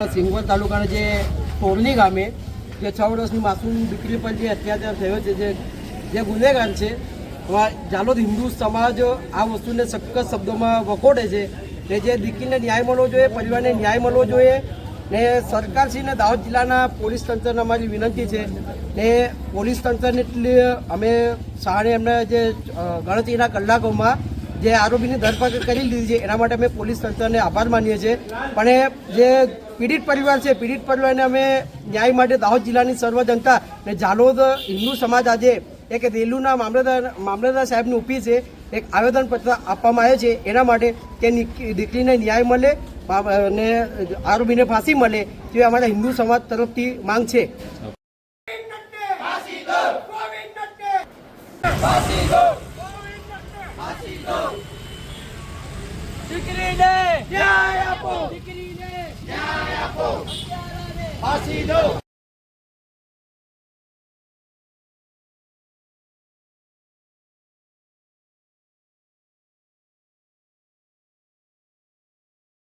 સિંગવડ તાલુકાના જે પોરની ગામે જે છ વર્ષની માસૂમ દીકરી પર જે અત્યાચાર થયો છે, જે જે ગુનેગાર છે જાલોદ હિન્દુ સમાજ આ વસ્તુને સખત શબ્દોમાં વખોડે છે ને જે દીકરીને ન્યાય મળવો જોઈએ, પરિવારને ન્યાય મળવો જોઈએ ને સરકારશ્રીને દાહોદ જિલ્લાના પોલીસ તંત્રને અમારી વિનંતી છે ને પોલીસ તંત્રને એટલી અમે સાણે એમને જે ગણતરીના કલાકોમાં જે આરોપીની ધરપકડ કરી લીધી છે, એના માટે અમે પોલીસ તંત્રને આભાર માનીએ છીએ. પણ જે પીડિત પરિવાર છે, પીડિત પરિવારને અમે ન્યાય માટે દાહોદ જિલ્લાની સર્વ જનતા અને જાલોદ હિન્દુ સમાજ આજે એક રેલુના મામલતદાર મામલતદાર સાહેબની છે, એક આવેદનપત્ર આપવામાં આવ્યો છે. એના માટે કે દીકરીને ન્યાય મળે અને આરોપીને ફાંસી મળે તે અમારા હિન્દુ સમાજ તરફથી માંગ છે. દીકરીને ન્યાય આપો. દીકરીને ન્યાય આપો. ફાંસી દો.